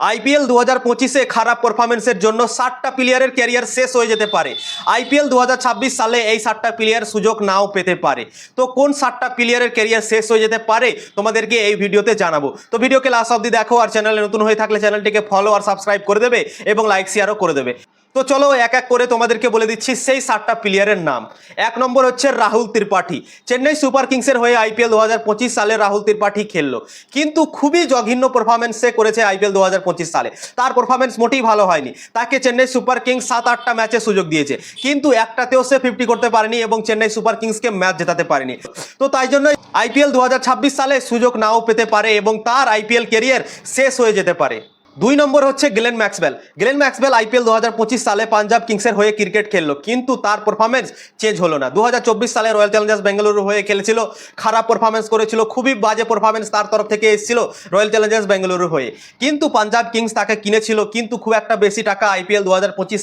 IPL দু হাজার পঁচিশে খারাপ পারফরমেন্সের জন্য ষাটটা প্লেয়ারের ক্যারিয়ার শেষ হয়ে যেতে পারে। আইপিএল দু হাজার ছাব্বিশ সালে এই ষাটটা প্লেয়ার সুযোগ নাও পেতে পারে। তো কোন ষাটটা প্লেয়ারের ক্যারিয়ার শেষ হয়ে যেতে পারে, তোমাদেরকে এই ভিডিওতে জানাব। তো ভিডিওকে লাস্ট অবধি দেখো আর চ্যানেলে নতুন হয়ে থাকলে চ্যানেলটিকে ফলো আর সাবস্ক্রাইব করে দেবে এবং লাইক শেয়ারও করে দেবে। তো চলো এক এক করে তোমাদেরকে বলে দিচ্ছি সেই সাতটা প্লেয়ারের নাম। এক নম্বর হচ্ছে রাহুল ত্রিপাঠী। চেন্নাই সুপার কিংসের হয়ে আইপিএল দু হাজার পঁচিশ সালে রাহুল ত্রিপাঠী খেললো। কিন্তু খুবই জঘন্য পারফরমেন্স সে করেছে আইপিএল দু হাজার পঁচিশ সালে। তার পারফরমেন্স মোটেই ভালো হয়নি। তাকে চেন্নাই সুপার কিংস সাত আটটা ম্যাচে সুযোগ দিয়েছে। কিন্তু একটাতেও সে ফিফটি করতে পারেনি এবং চেন্নাই সুপার কিংসকে ম্যাচ জেতাতে পারেনি। তো তাই জন্য আইপিএল দু হাজার ছাব্বিশ সালে সুযোগ নাও পেতে পারে এবং তার আইপিএল কেরিয়ার শেষ হয়ে যেতে পারে। দুই নম্বর হচ্ছে Glenn Maxwell. Glenn Maxwell IPL দু হাজার পঁচিশ সালে পাঞ্জাব কিংসের হয়ে ক্রিকেট খেললো, কিন্তু তার পারফরমেন্স চেঞ্জ হলো না। দু হাজার চব্বিশ সালে রয়্যাল চ্যালেঞ্জার্স বেঙ্গালুরু হয়ে খেলেছিল, খারাপ পারফরমেন্স করেছিল, খুবই বাজে পারফরমেন্স তার তরফ থেকে এসেছিল রয়্যাল চ্যালেঞ্জার্স বেঙ্গালুরু হয়ে। কিন্তু পাঞ্জাব কিংস তাকে কিনেছিল, কিন্তু খুব একটা বেশি টাকা আইপিএল দু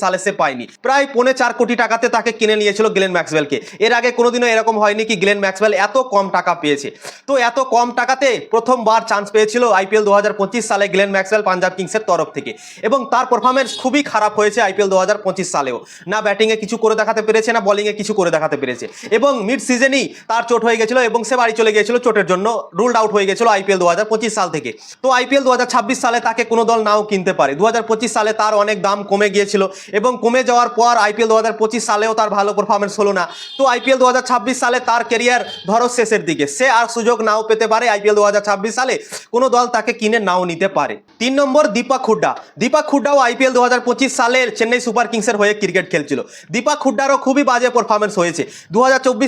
সালে সে পায়নি। প্রায় পৌনে চার কোটি টাকাতে তাকে কিনে নিয়েছিল গ্লেন ম্যাক্সওয়েলকে। এর আগে কোনোদিনও এরকম হয়নি কি গ্লেন ম্যাক্সওয়েল এত কম টাকা পেয়েছে। তো এত কম টাকাতে প্রথমবার চান্স পেয়েছিল আইপিএল দু হাজার পঁচিশ সালে গ্লেন ম্যাক্সওয়েল পাঞ্জাব কিংসের তরফ থেকে। এবং তার পারফরমেন্স খুবই খারাপ হয়েছে আইপিএল দু হাজার পঁচিশ সালেও। না ব্যাটিংয়ে কিছু করে দেখাতে পেরেছে, না বলিংয়ে কিছু করে দেখাতে পেরেছে। এবং মিড সিজনেই তার চোট হয়ে গেছিল এবং সে বাড়ি চলে গিয়েছিল চোটের জন্য রুলড আউট হয়ে গেছিল আইপিএল দু হাজার পঁচিশ সাল থেকে। তো আইপিএল দু হাজার ছাব্বিশ সালে তাকে কোনো দল নাও কিনতে পারে। দু হাজার পঁচিশ সালে তার অনেক দাম কমে গিয়েছিল এবং কমে যাওয়ার পর আইপিএল দু হাজার পঁচিশ সালেও তার ভালো পারফরমেন্স হলো না। তো আইপিএল দু হাজার ছাব্বিশ সালে তার কেরিয়ার ধরো শেষের দিকে। সে আর সুযোগ নাও পেতে পারে আইপিএল দু হাজার ছাব্বিশ সালে কোনো দল তাকে কিনে নাও নিতে পারে। তিন নম্বর দীপক হুড্ডা। দীপক হুড্ডাও আইপিএল দু হাজার পঁচিশ সালের চেন্নাই সুপার কিংসের হয়ে ক্রিকেট খেলছিল। দীপক হুড্ডারও খুবই বাজে পারফরমেন্স হয়েছে। দু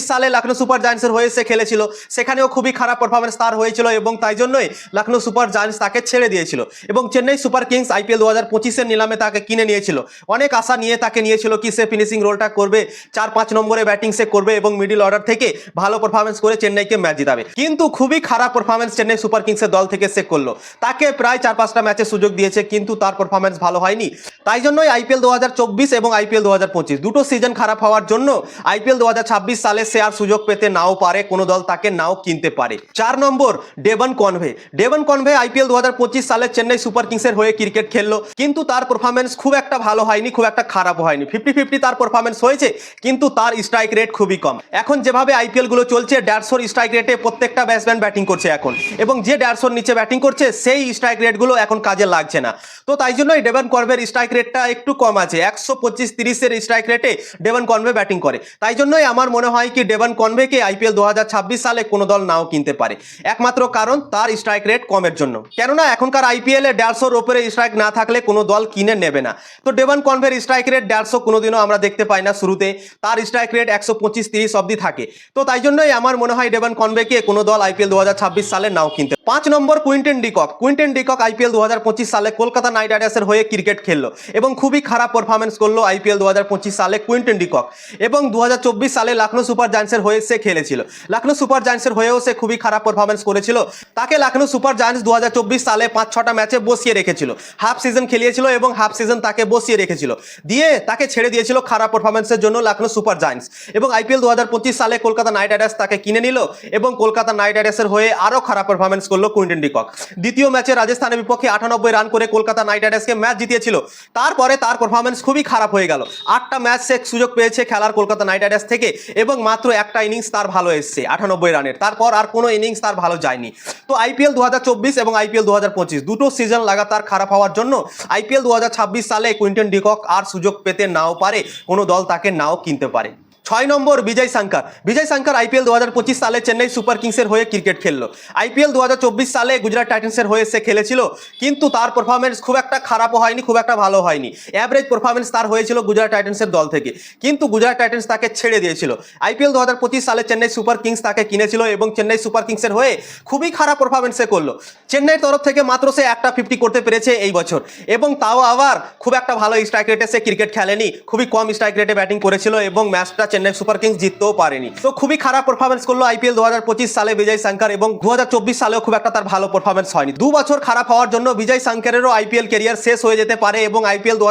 সালে লখনৌ সুপার জায়ান্টসের হয়ে সে খেলেছিল। সেখানেও খুবই খারাপ পারফরমেন্স তার হয়েছিল এবং তাই জন্যই লখনৌ সুপার জায়ান্টস তাকে ছেড়ে দিয়েছিল এবং চেন্নাই সুপার কিংস আইপিএল দু হাজার পঁচিশের নিলামে তাকে কিনে নিয়েছিল। অনেক আশা নিয়ে তাকে নিয়েছিল কি সে ফিনিশিং রোলটা করবে চার পাঁচ নম্বরে ব্যাটিং সে করবে এবং মিডিল অর্ডার থেকে ভালো পারফরমেন্স করে চেন্নাইকে ম্যাচ জিতাবে। কিন্তু খুবই খারাপ পারফরমেন্স চেন্নাই সুপার কিংসের দল থেকে সে করল। তাকে প্রায় চার পাঁচটা ম্যাচে সুযোগ দিয়েছে, কিন্তু তার পারফরমেন্স ভালো হয়নি। তাই জন্যই আইপিএল দু হাজার চব্বিশ এবং আইপিএল দু হাজার পঁচিশ, দুটো সিজন খারাপ হওয়ার জন্য আইপিএল দু হাজার ছাব্বিশ সালে আর সুযোগ পেতে নাও পারে, কোনো দল তাকে নাও কিনতে পারে। চার number, Devon Conway. Devon Conway IPL দু হাজার পঁচিশ সালে চেন্নাই সুপার কিংসের হয়ে ক্রিকেট খেললো, কিন্তু তার পারফরমেন্স খুব একটা ভালো হয়নি, খুব একটা খারাপ হয়নি। ফিফটি ফিফটি তার পারফরমেন্স হয়েছে, কিন্তু তার স্ট্রাইক রেট খুবই কম। এখন যেভাবে আইপিএলগুলো চলছে, দেড়শোর স্ট্রাইক রেটে প্রত্যেকটা ব্যাটসম্যান ব্যাটিং করছে এখন। এবং যে দেড়শোর নিচে ব্যাটিং করছে, সেই স্ট্রাইক রেটগুলো এখন কাজে লাগছে না। তো তাই জন্যই ডেভন কনভের স্ট্রাইক রেটটা একটু কম আছে। একশো পঁচিশ তিরিশের স্ট্রাইক রেটে ডেভন কনভে ব্যাটিং করে। তাই জন্যই আমার মনে হয় কি ডেভন কনভেকে আইপিএল দু হাজার ছাব্বিশ সালে কোনো দল নাও কিনতে পারে। একমাত্র কারণ তার স্ট্রাইক রেট কমের জন্য। কেননা এখনকার আইপিএলে দেড়শোর ওপরে স্ট্রাইক না থাকলে কোনো দল কিনে নেবে না। তো ডেভন কনভের স্ট্রাইক রেট দেড়শো কোনোদিনও আমরা দেখতে পাই না শুরুতে। তার স্ট্রাইক রেট একশো পঁচিশ তিরিশ অব্দি থাকে। তো তাই জন্যই আমার মনে হয় ডেভন কনভেকে কোনো দল আইপিএল দু হাজার ছাব্বিশ সালে নাও কিনতে পাঁচ number Quinton de Kock. Quinton de Kock IPL দু হাজার পঁচিশ সালে কলকাতা নাইট রাইডার্সের হয়ে ক্রিকেট খেললো এবং খুবই খারাপ পারফরমেন্স করল আইপিএল দু হাজার পঁচিশ সালে কুইন্টেন ডিকক। এবং দু হাজার চব্বিশ সালে লখনৌ সুপার জায়ান্টসের হয়ে সে খেলেছিল। লখনৌ সুপার জায়ান্টসের হয়েও সে খুবই খারাপ পারফরমেন্স করেছিল। তাকে লখনৌ সুপার জায়ান্টস দু হাজার চব্বিশ সালে পাঁচ ছটা ম্যাচে বসিয়ে রেখেছিল। হাফ সিজন খেলিয়েছিল এবং হাফ সিজন তাকে বসিয়ে রেখেছিল। দিয়ে তাকে ছেড়ে দিয়েছিল খারাপ পারফরমেন্সের জন্য লখনৌ সুপার জায়ান্টস। এবং আইপিএল দু হাজার পঁচিশ সালে কলকাতা নাইট রাইডার্স তাকে কিনে নিল এবং কলকাতা নাইট রাইডার্সের হয়ে আরও খারাপ পারফরমেন্স করল কুইন্টেন ডিকক। দ্বিতীয় ম্যাচে রাজস্থানের বিপক্ষে আটানব্বই রান করে কলকাতা নাইট রাইডার্সকে ম্যাচ জিতিয়েছিল। তারপরে তার পারফরমেন্স খুবই খারাপ হয়ে গেল। আটটা ম্যাচ সে সুযোগ পেয়েছে খেলার কলকাতা নাইট রাইডার্স থেকে এবং মাত্র একটা ইনিংস তার ভালো এসছে, আটানব্বই রানের। তারপর আর কোনো ইনিংস তার ভালো যায়নি। তো আইপিএল দু হাজার চব্বিশ এবং আইপিএল দু হাজার পঁচিশ দুটো সিজন লাগাতার খারাপ হওয়ার জন্য আইপিএল দু হাজার ছাব্বিশ সালে কুইন্টন ডিকক আর সুযোগ পেতে নাও পারে, কোনো দল তাকে নাও কিনতে পারে। ছয় নম্বর বিজয় শঙ্কর বিজয় শঙ্কর আইপিএল দু হাজার পঁচিশ সালে চেন্নাই সুপার কিংসের হয়ে ক্রিকেট খেললো। আইপিএল দু হাজার চব্বিশ সালে গুজরাট টাইটান্সের হয়ে সে খেলেছিল, কিন্তু তার পারফরমেন্স খুব একটা খারাপও হয়নি, খুব একটা ভালো হয়নি। অ্যাভারেজ পারফরমেন্স তার হয়েছিল গুজরাট টাইটান্সের দল থেকে। কিন্তু গুজরাট টাইটান্স তাকে ছেড়ে দিয়েছিল। আইপিএল দু হাজার পঁচিশ সালে চেন্নাই সুপার কিংস তাকে কিনেছিল এবং চেন্নাই সুপার কিংসের হয়ে খুবই খারাপ পারফরমেন্স সে করল। চেন্নাইয়ের তরফ থেকে মাত্র সে একটা ফিফটি করতে পেরেছে এই বছর। এবং তাও আবার খুব একটা ভালো স্ট্রাইক রেটে সে ক্রিকেট খেলেনি, খুবই কম স্ট্রাইক রেটে ব্যাটিং করেছিল এবং ম্যাচটা চেন্নাই সুপার কিংস জিততেও পারেনি। তো খুবই খারাপ পারফরমেন্স করল আইপিএল দু হাজার পঁচিশ সালে বিজয় শঙ্কর এবং দু সালেও খুব একটা তার ভালো পারফরমেন্স হয়নি। দু বছর খারাপ হওয়ার জন্য বিজয় শঙ্করেরও আইপিএল কেরিয়ার শেষ হয়ে যেতে পারে এবং আইপিএল দু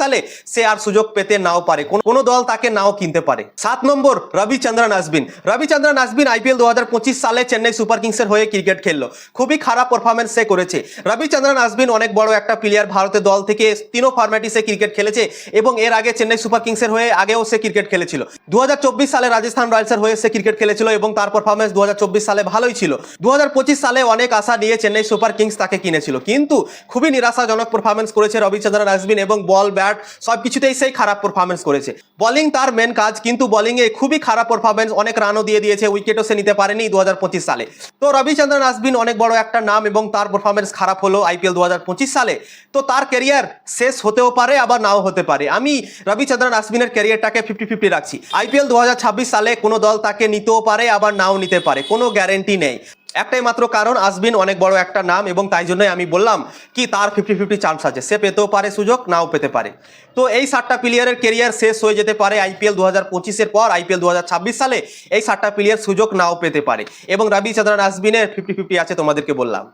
সালে সে আর সুযোগ পেতে নাও পারে। কোনো দল তাকে নাও কিনতে পারে। সাত নম্বর রবিচন্দ্রন আসবিন। রবিচন্দ্রন আসবিন আইপিএল দু হাজার পঁচিশ সালে চেন্নাই সুপার কিংসের হয়ে ক্রিকেট খেললো। খুবই খারাপ পারফরমেন্স সে করেছে। রবিচন্দ্রন আসবিন অনেক বড় একটা প্লেয়ার ভারতের দল থেকে তিনও ফরম্যাটে সে ক্রিকেট খেলেছে এবং এর আগে চেন্নাই সুপার কিংসের হয়ে আগেও সে ক্রিকেট খেলেছিল। দু হাজার চব্বিশ সালে রাজস্থান রয়্যালসের হয়ে সে ক্রিকেট খেলেছিল এবং তার পারফরমেন্স দু হাজার চব্বিশ সালে ভালোই ছিল। দু হাজার পঁচিশ সালে অনেক আশা নিয়ে চেন্নাই সুপার কিংস তাকে কিনেছিল। কিন্তু খুবই নিরাশাজনক পারফরমেন্স করেছে রবিচন্দ্রন আসবিন এবং বল ব্যাট সব কিছুতেই সেই খারাপ পারফরমেন্স করেছে। বলিং তার মেন কাজ, কিন্তু বোলিংয়ে খুবই খারাপ পারফরমেন্স অনেক রানও দিয়ে দিয়েছে উইকেটও সে নিতে পারেনি দু হাজার পঁচিশ সালে। তো রবিচন্দ্রন আসবিন অনেক বড় একটা নাম এবং তার পারফরমেন্স খারাপ হলো আইপিএল দু হাজার পঁচিশ সালে। তো তার ক্যারিয়ার শেষ হতেও পারে, আবার নাও হতে পারে। আমি রবিচন্দ্রন আশ্বিনের ক্যারিয়ারটাকে ফিফটি ফিফটি রাখছি। আইপিএল দু হাজার ছাব্বিশ সালে কোনো দল তাকে নিতেও পারে, আবার নাও নিতে পারে। কোনো গ্যারেন্টি নেই। একটাই মাত্র কারণ আসবিন অনেক বড় একটা নাম এবং তাই জন্যই আমি বললাম কি তার ফিফটি ফিফটি চান্স আছে। সে পেতেও পারে সুযোগ, নাও পেতে পারে। তো এই সাতটা প্লেয়ারের কেরিয়ার শেষ হয়ে যেতে পারে আইপিএল দু হাজার পঁচিশের পর, আইপিএল দু হাজার ছাব্বিশ সালে এই সাতটা প্লেয়ার সুযোগ নাও পেতে পারে। এবং রবিচন্দ্রন আসবিনের ফিফটি ফিফটি আছে তোমাদেরকে বললাম।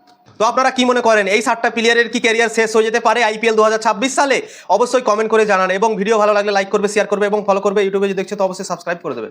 তো আপনারা কি মনে করেন, এই সাতটা প্লেয়ারের কি ক্যারিয়ার শেষ হয়ে যেতে পারে আইপিএল দু হাজার ছাব্বিশ সালে? অবশ্যই কমেন্ট করে জানান এবং ভিডিও ভালো লাগলে লাইক করবে শেয়ার করবে এবং ফলো করবে। ইউটিউবে যদি দেখছে তো অবশ্যই সাবস্ক্রাইব করে দেবে।